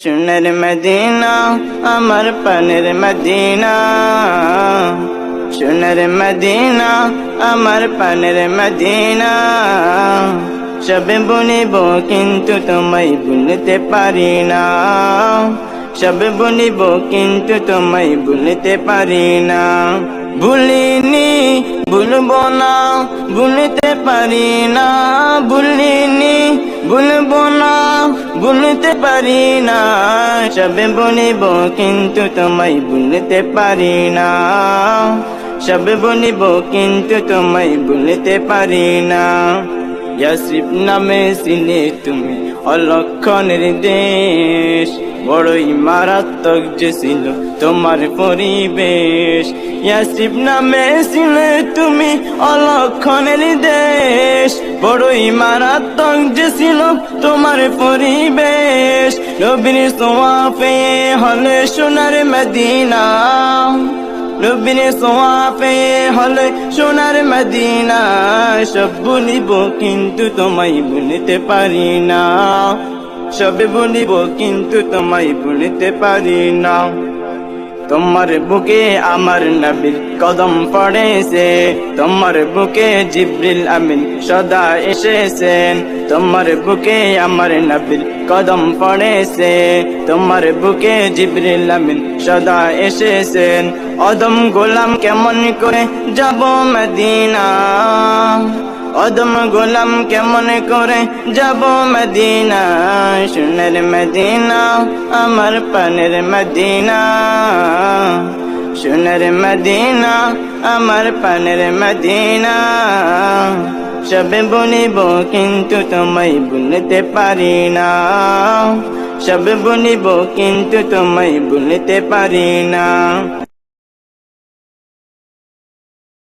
সোনার মদিনা আমার পানের মদিনা সোনার মদিনা আমার পানের মদিনা সবে বলিব কিন্তু তোমায় ভুলতে পারি না সবে বলিব কিন্তু তোমায় ভুলতে পারি না ভুলিনি ভুলবো না ভুলতে পারি না ভুলিনি ভুলবো ভুলতে পারি না, সবে বলিব কিন্তু তোমায় ভুলতে পারি না। সবে বলিব কিন্তু তোমায় ভুলতে পারি না। ইয়াসিফ নামে ছিলে তুমি অলক্ষণের দেশ বড়ই মারাত্মক যে ছিল তোমার পরিবেশ। ইয়াসিফ নামে ছিলে তুমি অলক্ষণের দেশ। বড়ই মারাত্মক যে ছিল তোমার পরিবেশ। নবীর সোয়াফে হলে সোনার মদিনা। নবীর সোয়াফে হলে সোনার মদিনা। সব বলিব কিন্তু তোমায় বলিতে পারি না। সবে বলিব কিন্তু তোমায় বলিতে পারি না। তোমার বুকে আমার নবীর কদম পড়েছে, তোমার বুকে জিব্রিল আমিন সদা এসেছেন তোমার বুকে আমার নবীর কদম পড়েছে, তোমার বুকে জিব্রিল আমিন সদা এসেছেন অদম গোলাম কেমন করে যাব মদিনা? অদম গোলাম কেমন করে যাব মদিনা? সোনার মদিনা, আমার পানের মদিনা। সোনার মদিনা, আমার পানের মদিনা। সবে বলিব, কিন্তু তোমায় বলতে পারি না। সবে বলিব, কিন্তু তোমায় বলতে পারি না।